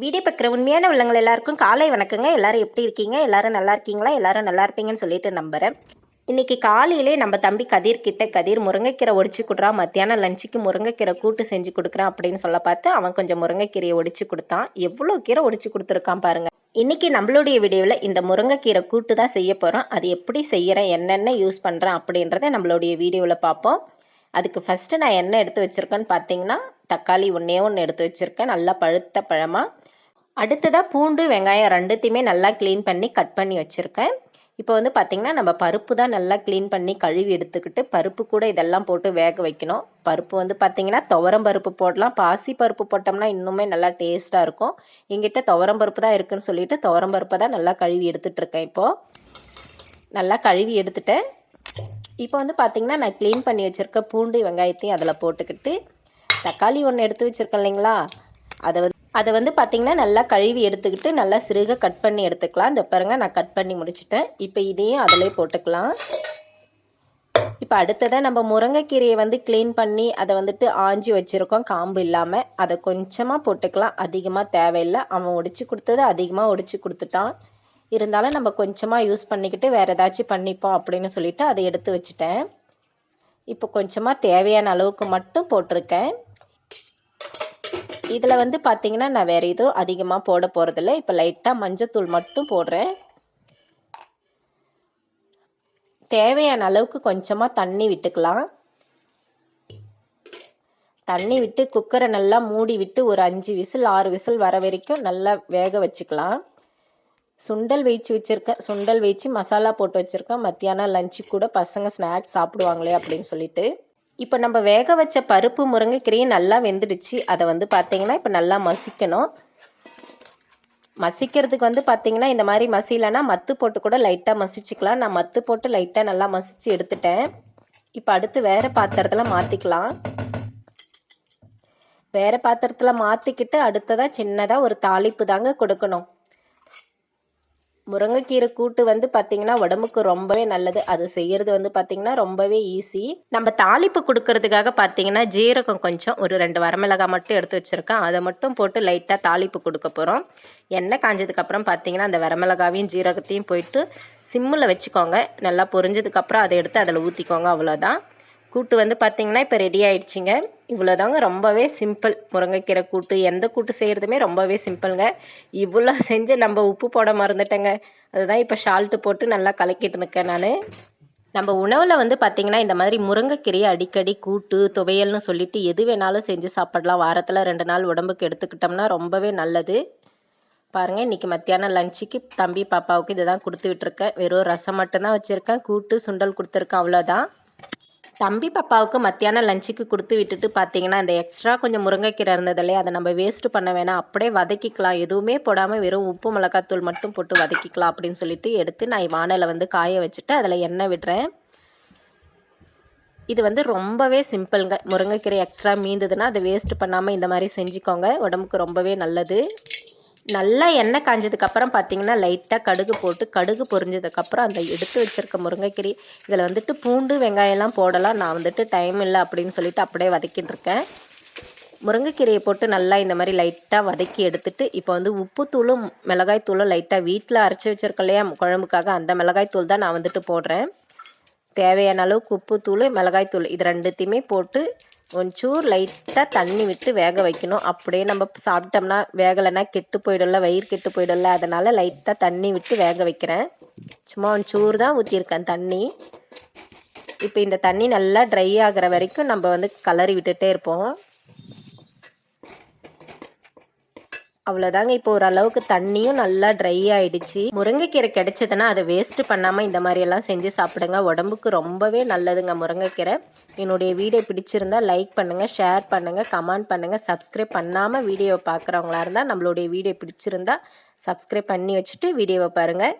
Video பார்க்குற உண்மையான உள்ளங்கள் எல்லாருக்கும் காலை வணக்கங்க. எல்லாரும் எப்படி இருக்கீங்க? எல்லாரும் நல்லா இருக்கீங்களா? எல்லாரும் நல்லா இருப்பீங்கன்னு சொல்லிட்டு நம்புகிறேன் இன்றைக்கி காலையிலே நம்ம தம்பி கதிர் கிட்ட கதிர் முருங்கைக்கீரை ஒடிச்சு கொடுறான் மத்தியானம் லஞ்சுக்கு முருங்கைக்கீரை கூட்டு செஞ்சு கொடுக்குறான் அப்படின்னு சொல்ல பார்த்து அவன் கொஞ்சம் முருங்கைக்கீரையை ஒடிச்சு கொடுத்தான். எவ்வளோ கீரை ஒடிச்சு கொடுத்துருக்கான் பாருங்கள் இன்றைக்கி நம்மளுடைய வீடியோவில் இந்த முருங்கைக்கீரை கூட்டு தான் செய்ய போகிறோம் அது எப்படி செய்கிறேன் என்னென்ன யூஸ் பண்ணுறேன் அப்படின்றத நம்மளுடைய வீடியோவில் பார்ப்போம். அதுக்கு ஃபஸ்ட்டு நான் என்ன எடுத்து வச்சுருக்கேன்னு பார்த்தீங்கன்னா தக்காளி ஒன்றே ஒன்று எடுத்து வச்சுருக்கேன். நல்லா பழுத்த பழமாக அடுத்ததாக பூண்டு வெங்காயம் ரெண்டுத்தையுமே நல்லா க்ளீன் பண்ணி கட் பண்ணி வச்சுருக்கேன். இப்போ வந்து பார்த்திங்கன்னா நம்ம பருப்பு தான் நல்லா க்ளீன் பண்ணி கழுவி எடுத்துக்கிட்டு பருப்பு கூட இதெல்லாம் போட்டு வேக வைக்கணும். பருப்பு வந்து பார்த்திங்கன்னா துவரம் பருப்பு போடலாம். பாசி பருப்பு போட்டோம்னா இன்னுமே நல்லா டேஸ்ட்டாக இருக்கும். எங்கிட்ட துவரம் பருப்பு தான் இருக்குன்னு சொல்லிட்டு துவரம் பருப்பை தான் நல்லா கழுவி எடுத்துகிட்ருக்கேன் இப்போது நல்லா கழுவி எடுத்துட்டேன். இப்போ வந்து பார்த்திங்கன்னா நான் க்ளீன் பண்ணி வச்சுருக்க பூண்டு வெங்காயத்தையும் அதில் போட்டுக்கிட்டு தக்காளி ஒன்று எடுத்து வச்சுருக்கேன் இல்லைங்களா? அதை வந்து அதை வந்து பார்த்திங்கன்னா நல்லா கழுவி எடுத்துக்கிட்டு நல்லா சிறுக கட் பண்ணி எடுத்துக்கலாம். இந்த பாருங்க நான் கட் பண்ணி முடிச்சிட்டேன். இப்போ இதையும் அதிலே போட்டுக்கலாம். இப்போ அடுத்ததாக நம்ம முருங்கைக்கீரையை வந்து க்ளீன் பண்ணி அதை வந்துட்டு ஆஞ்சி வச்சுருக்கோம் காம்பு இல்லாமல் அதை கொஞ்சமாக போட்டுக்கலாம். அதிகமாக தேவையில்லை. அவன் ஒடிச்சு கொடுத்தது அதிகமாக ஒடிச்சு கொடுத்துட்டான். இருந்தாலும் நம்ம கொஞ்சமாக யூஸ் பண்ணிக்கிட்டு வேறு ஏதாச்சும் பண்ணிப்போம் அப்படின்னு சொல்லிட்டு அதை எடுத்து வச்சுட்டேன். இப்போ கொஞ்சமாக தேவையான அளவுக்கு மட்டும் போட்டிருக்கேன். இதில் வந்து பார்த்திங்கன்னா நான் வேறு எதுவும் அதிகமாக போட போகிறதில்ல இப்போ லைட்டாக மஞ்சத்தூள் மட்டும் போடுறேன். தேவையான அளவுக்கு கொஞ்சமாக தண்ணி விட்டுக்கலாம். தண்ணி விட்டு குக்கரை நல்லா மூடி விட்டு ஒரு அஞ்சு விசில் ஆறு விசில் வர வரைக்கும் நல்லா வேக வச்சுக்கலாம். சுண்டல் வேய்ச்சி வச்சுருக்கேன். சுண்டல் வேய்ச்சி மசாலா போட்டு வச்சுருக்கேன். மத்தியானம் லஞ்சு கூட பசங்க ஸ்நாக்ஸ் சாப்பிடுவாங்களே அப்படின்னு சொல்லிட்டு. இப்போ நம்ம வேக வச்ச பருப்பு முருங்கைக்கீரையும் நல்லா வெந்துடுச்சு. அதை வந்து பார்த்திங்கன்னா இப்போ நல்லா மசிக்கணும். மசிக்கிறதுக்கு வந்து பார்த்திங்கன்னா இந்த மாதிரி மசிலனா மத்து போட்டு கூட லைட்டாக மசிச்சுக்கலாம். நான் மத்து போட்டு லைட்டாக நல்லா மசித்து எடுத்துட்டேன். இப்போ அடுத்து வேறு பாத்திரத்தில் மாற்றிக்கலாம் வேறு பாத்திரத்தில் மாற்றிக்கிட்டு அடுத்ததாக சின்னதாக ஒரு தாளிப்பு தாங்க கொடுக்கணும். முருங்கைக்கீரை கூட்டு வந்து பார்த்திங்கன்னா உடம்புக்கு ரொம்பவே நல்லது. அது செய்கிறது வந்து பார்த்திங்கன்னா ரொம்பவே ஈஸி நம்ம தாளிப்பு கொடுக்கறதுக்காக பார்த்திங்கன்னா ஜீரகம் கொஞ்சம் ஒரு ரெண்டு வரமிளகாய் மட்டும் எடுத்து வச்சுருக்கேன். அதை மட்டும் போட்டு லைட்டாக தாளிப்பு கொடுக்க போகிறோம் எண்ணெய் காஞ்சதுக்கப்புறம் பார்த்திங்கன்னா அந்த வரமிளகாவையும் ஜீரகத்தையும் போயிட்டு சிம்மில் வச்சுக்கோங்க. நல்லா பொரிஞ்சதுக்கப்புறம் அதை எடுத்து அதில் ஊற்றிக்கோங்க அவ்வளோதான் கூட்டு வந்து பார்த்திங்கன்னா இப்போ ரெடி ஆயிடுச்சிங்க. இவ்வளோதாங்க ரொம்பவே சிம்பிள். முருங்கைக்கீரை கூட்டு எந்த கூட்டு செய்கிறதுமே ரொம்பவே சிம்பிளுங்க. இவ்வளோ செஞ்சு நம்ம உப்பு போட மறந்துட்டேங்க. அதுதான் இப்போ ஷால்ட்டு போட்டு நல்லா கலக்கிட்டு இருக்கேன் நான். நம்ம உணவில் வந்து பார்த்திங்கன்னா இந்த மாதிரி முருங்கைக்கீரையை அடிக்கடி கூட்டு துவையல்னு சொல்லிட்டு எது வேணாலும் செஞ்சு சாப்பிடலாம். வாரத்தில் ரெண்டு நாள் உடம்புக்கு எடுத்துக்கிட்டோம்னா ரொம்பவே நல்லது. பாருங்கள் இன்றைக்கி மத்தியானம் லஞ்சுக்கு தம்பி பாப்பாவுக்கு இதை தான் கொடுத்து விட்டுருக்கேன் வெறும் ரசம் மட்டும்தான் வச்சுருக்கேன். கூட்டு சுண்டல் கொடுத்துருக்கேன் அவ்வளோதான் தம்பி பாப்பாவுக்கு மத்தியானம் லஞ்சுக்கு கொடுத்து விட்டுட்டு பார்த்தீங்கன்னா இந்த எக்ஸ்ட்ரா கொஞ்சம் முருங்கைக்கீரை இருந்தது இல்லையா அதை நம்ம வேஸ்ட்டு பண்ண வேணாம். அப்படியே வதக்கிக்கலாம். எதுவுமே போடாமல் வெறும் உப்பு மிளகாத்தூள் மட்டும் போட்டு வதக்கிக்கலாம் அப்படின்னு சொல்லிட்டு எடுத்து நான் வானலை வந்து காய வச்சுட்டு அதில் எண்ணெய் விடுறேன். இது வந்து ரொம்பவே சிம்பிளுங்க முருங்கைக்கீரை எக்ஸ்ட்ரா மீந்ததுன்னா அதை வேஸ்ட் பண்ணாமல் இந்த மாதிரி செஞ்சுக்கோங்க. உடம்புக்கு ரொம்பவே நல்லது. நல்லா எண்ணெய் காஞ்சதுக்கப்புறம் பார்த்தீங்கன்னா லைட்டாக கடுகு போட்டு கடுகு பொரிஞ்சதுக்கப்புறம் அந்த எடுத்து வச்சுருக்க முருங்கைக்கீரை இதில் வந்துட்டு பூண்டு வெங்காயம்லாம் போடலாம். நான் வந்துட்டு டைம் இல்லை அப்படின்னு சொல்லிட்டு அப்படியே வதக்கிட்டு இருக்கேன். முருங்கைக்கீரையை போட்டு நல்லா இந்த மாதிரி லைட்டாக வதக்கி எடுத்துட்டு இப்போ வந்து உப்புத்தூளும் மிளகாய் தூளும் லைட்டாக வீட்டில் அரைச்சி வச்சுருக்க இல்லையா குழம்புக்காக அந்த மிளகாய் தூள் தான் நான் வந்துட்டு போடுறேன். தேவையான அளவுக்கு உப்புத்தூள் மிளகாய் தூள் இது ரெண்டுத்தையுமே போட்டு ஒன்ச்சூர் லைட்டாக தண்ணி விட்டு வேக வைக்கணும். அப்படியே நம்ம சாப்பிட்டோம்னா வேகலைன்னா கெட்டு போயிடல வயிறு கெட்டு போயிடல அதனால் லைட்டாக தண்ணி விட்டு வேக வைக்கிறேன். சும்மா சூறு தான் ஊற்றியிருக்கேன் தண்ணி. இப்போ இந்த தண்ணி நல்லா ட்ரை ஆகிற வரைக்கும் நம்ம வந்து கலரி விட்டுட்டே இருப்போம். அவ்வளோதாங்க இப்போ ஓரளவுக்கு தண்ணியும் நல்லா ட்ரை ஆயிடுச்சு. முருங்கைக்கீரை கிடைச்சதுன்னா அதை வேஸ்ட் பண்ணாமல் இந்த மாதிரியெல்லாம் செஞ்சு சாப்பிடுங்க. உடம்புக்கு ரொம்பவே நல்லதுங்க முருங்கைக்கீரை. என்னுடைய வீடியோ பிடிச்சிருந்தா லைக் பண்ணுங்கள் ஷேர் பண்ணுங்கள் கமெண்ட் பண்ணுங்கள் சப்ஸ்கிரைப் பண்ணாமல் வீடியோவை பார்க்குறவங்களா இருந்தால் நம்மளுடைய வீடியோ பிடிச்சிருந்தா சப்ஸ்கிரைப் பண்ணி வச்சுட்டு வீடியோவை பாருங்கள்